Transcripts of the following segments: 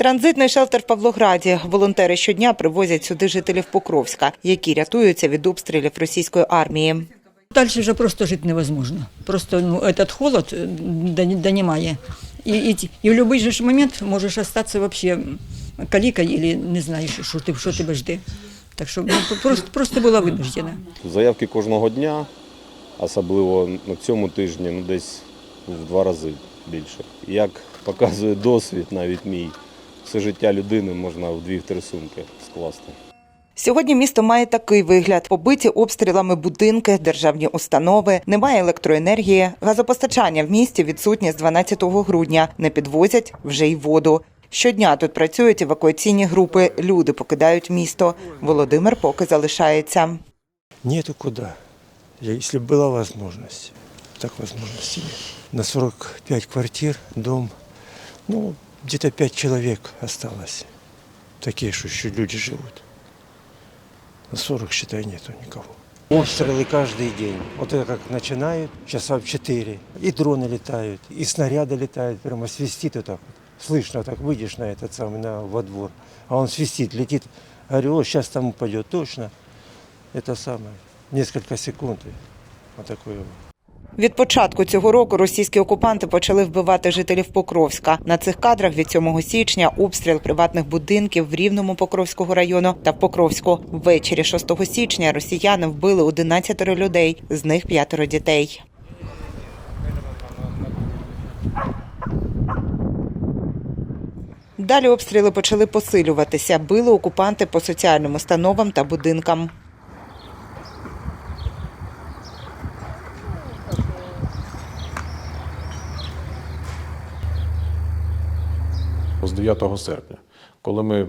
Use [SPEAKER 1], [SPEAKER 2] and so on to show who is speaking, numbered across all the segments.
[SPEAKER 1] Транзитний шелтер в Павлограді. Волонтери щодня привозять сюди жителів Покровська, які рятуються від обстрілів російської армії.
[SPEAKER 2] Дальше вже просто жити невозможно. Просто ну, этот холод э, дони- донимає. І, і, ті- і в будь-який же момент можеш остатися вообще калікою, або не знаєш, що, ти, що тебе жде. Так що ну, просто, просто була винуждена.
[SPEAKER 3] Заявки кожного дня, особливо на цьому тижні, ну десь в два рази більше. Як показує досвід, навіть мій, все життя людини можна в дві-три сумки скласти.
[SPEAKER 1] Сьогодні місто має такий вигляд: побиті обстрілами будинки, державні установи, немає електроенергії, газопостачання в місті відсутнє з 12 грудня. Не підвозять вже й воду. Щодня тут працюють евакуаційні групи. Люди покидають місто. Володимир поки залишається.
[SPEAKER 4] Нету куда. Я- Если бы была возможность, так нет. На 45 квартир, дом, ну, где-то 5 человек осталось. Такие, что еще люди живут. На 40, считай, нету никого. Обстрелы каждый день. Вот это как начинают, часа в 4. И дроны летают, и снаряды летают, прямо свистит вот так. Слышно, так выйдешь на этот самый, на, во двор, а он свистит, летит. Говорю, о, сейчас там упадет, точно. Это самое, несколько секунд. Вот такое вот.
[SPEAKER 1] Від початку цього року російські окупанти почали вбивати жителів Покровська. На цих кадрах від 7 січня обстріл приватних будинків в Рівному Покровського району та в Покровську. Ввечері 6 січня росіяни вбили 11 людей, з них п'ятеро дітей. Далі обстріли почали посилюватися. Били окупанти по соціальним установам та будинкам.
[SPEAKER 5] З 9 серпня, коли ми е,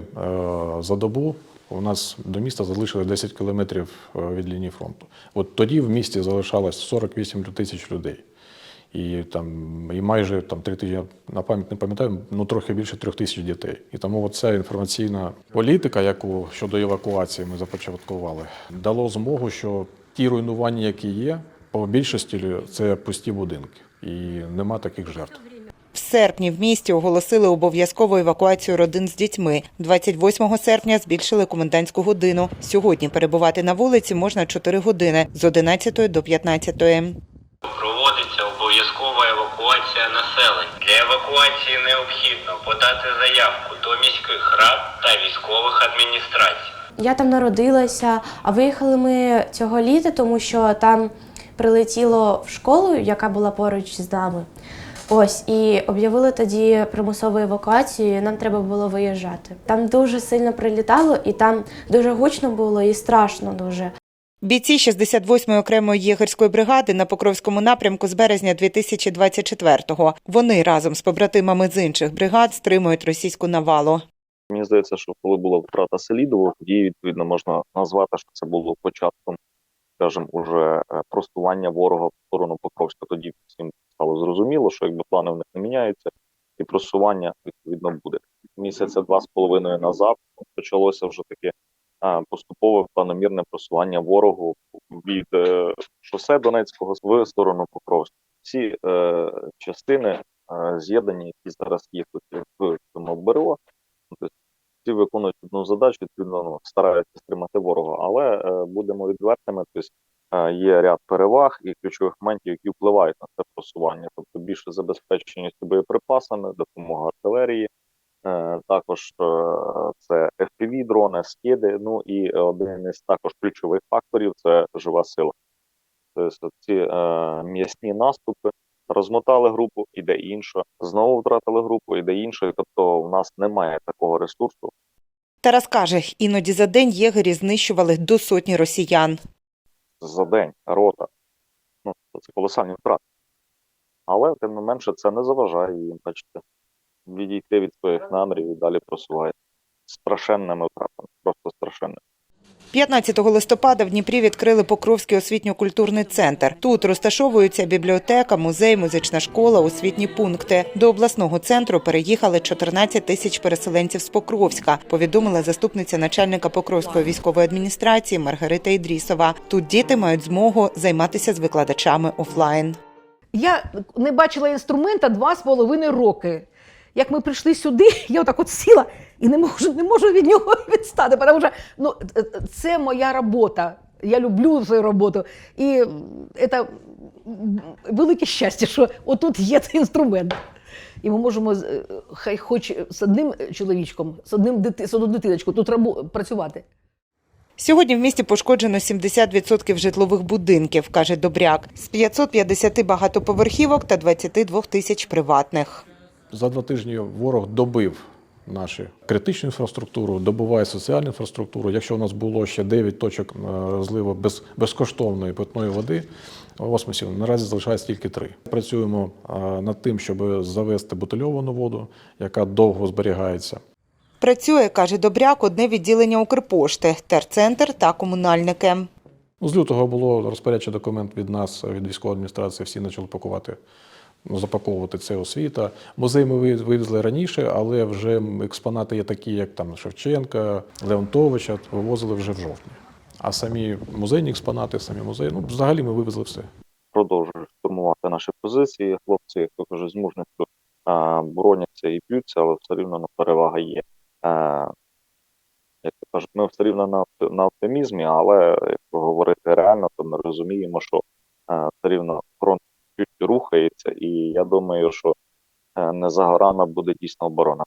[SPEAKER 5] за добу у нас до міста залишилось 10 кілометрів е, від лінії фронту. От тоді в місті залишалось 48 тисяч людей. І там і майже там три тисячі, на пам'ять не пам'ятаю, ну трохи більше трьох тисяч дітей. І тому ця інформаційна політика, яку щодо евакуації ми започаткували, дало змогу, що ті руйнування, які є, по більшості це пусті будинки, і нема таких жертв.
[SPEAKER 1] В серпні в місті оголосили обов'язкову евакуацію родин з дітьми. 28 серпня збільшили комендантську годину. Сьогодні перебувати на вулиці можна 4 години з 11 до 15.
[SPEAKER 6] Проводиться обов'язкова евакуація населення. Для евакуації необхідно подати заявку до міських рад та військових адміністрацій.
[SPEAKER 7] Я там народилася, а виїхали ми цього літа, тому що там прилетіло в школу, яка була поруч з нами. Ось і об'явили тоді примусову евакуацію. і Нам треба було виїжджати. Там дуже сильно прилітало, і там дуже гучно було і страшно дуже.
[SPEAKER 1] Бійці 68-ї окремої єгерської бригади на Покровському напрямку з березня 2024-го. Вони разом з побратимами з інших бригад стримують російську навалу.
[SPEAKER 8] Мені здається, що коли була втрата Селідового, тоді відповідно можна назвати, що це було початком, скажімо, уже е, просування ворога в сторону Покровська. Тоді всім стало зрозуміло, що якби плани в них не міняються, і просування відповідно буде. Місяця два з половиною назад почалося вже таке поступове планомірне просування ворогу від е, шосе Донецького в сторону Покровська. Всі е, частини е, з'єднані, які зараз є тут в цьому БРО, Тобто всі виконують одну задачу, відповідно ну, стараються стримати ворога. Але е, будемо відвертими. Тобто є ряд переваг і ключових моментів, які впливають на це просування. Тобто більше забезпеченість боєприпасами, допомога артилерії. Е, також е, це fpv дрони, скиди. Ну і один із також ключових факторів це жива сила. Тобто ці е, м'ясні наступи розмотали групу, іде інша, знову втратили групу, іде інша. Тобто, в нас немає такого ресурсу.
[SPEAKER 1] Тарас каже, іноді за день єгері знищували до сотні росіян.
[SPEAKER 8] За день, рота. Ну, це колосальні втрати. Але, тим не менше, це не заважає їм, бачите, відійти від своїх намірів і далі просувати Страшенними втратами, просто страшенними.
[SPEAKER 1] 15 листопада в Дніпрі відкрили Покровський освітньо-культурний центр. Тут розташовуються бібліотека, музей, музична школа, освітні пункти. До обласного центру переїхали 14 тисяч переселенців з Покровська. Повідомила заступниця начальника Покровської військової адміністрації Маргарита Ідрісова. Тут діти мають змогу займатися з викладачами офлайн.
[SPEAKER 9] Я не бачила інструмента два з половиною роки. Як ми прийшли сюди, я отак от сіла і не можу, не можу від нього відстати, тому що ну, е, е, це моя робота. Я люблю свою роботу. І це велике щастя, що отут є цей інструмент. І ми можемо е, хай хоч з одним чоловічком, з одним дити, з одною дитиночкою тут працювати.
[SPEAKER 1] Сьогодні в місті пошкоджено 70% житлових будинків, каже Добряк, з 550 багатоповерхівок та 22 тисяч приватних.
[SPEAKER 5] За два тижні ворог добив нашу критичну інфраструктуру, добуває соціальну інфраструктуру. Якщо у нас було ще 9 точок е, розливу без, безкоштовної питної води в осмосі, наразі залишається тільки 3. Працюємо е, над тим, щоб завести бутильовану воду, яка довго зберігається.
[SPEAKER 1] Працює, каже Добряк, одне відділення Укрпошти, терцентр та комунальники.
[SPEAKER 5] Ну, З лютого було розпорядчий документ від нас, від військової адміністрації, всі почали пакувати, запаковувати це освіта. Музей ми вивезли раніше, але вже експонати є такі, як там Шевченка, Леонтовича, вивозили вже в жовтні. А самі музейні експонати, самі музеї, ну взагалі ми вивезли все.
[SPEAKER 8] продовжують штурмувати наші позиції. Хлопці, як то кажуть, з мужністю бороняться і б'ються, але все рівно на перевага є. Як кажуть, ми все рівно на, на оптимізмі, але якщо говорити реально, то ми розуміємо, що все рівно фронт чуть рухається, і я думаю, що е, не за горами буде дійсно оборона.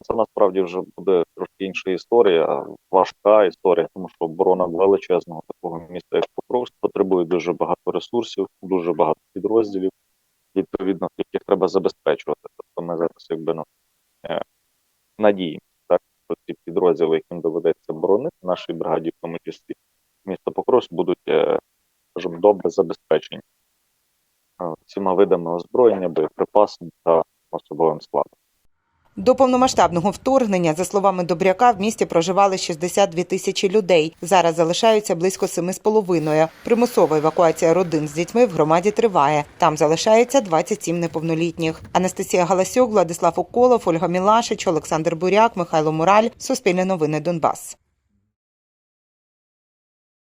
[SPEAKER 8] Це насправді вже буде трошки інша історія, важка історія, тому що оборона величезного такого міста, як Покровськ, потребує дуже багато ресурсів, дуже багато підрозділів, відповідно, яких треба забезпечувати. Тобто ми зараз якби ну, е, надіємося, так, що ці підрозділи, яким доведеться боронити, нашій бригаді, в тому числі місто Покровськ, будуть, е, скажімо, добре забезпечені всіма видами озброєння, боєприпасами та особовим складом.
[SPEAKER 1] До повномасштабного вторгнення, за словами Добряка, в місті проживали 62 тисячі людей. Зараз залишаються близько 7,5. Примусова евакуація родин з дітьми в громаді триває. Там залишається 27 неповнолітніх. Анастасія Галасюк, Владислав Уколов, Ольга Мілашич, Олександр Буряк, Михайло Мураль. Суспільне новини Донбас.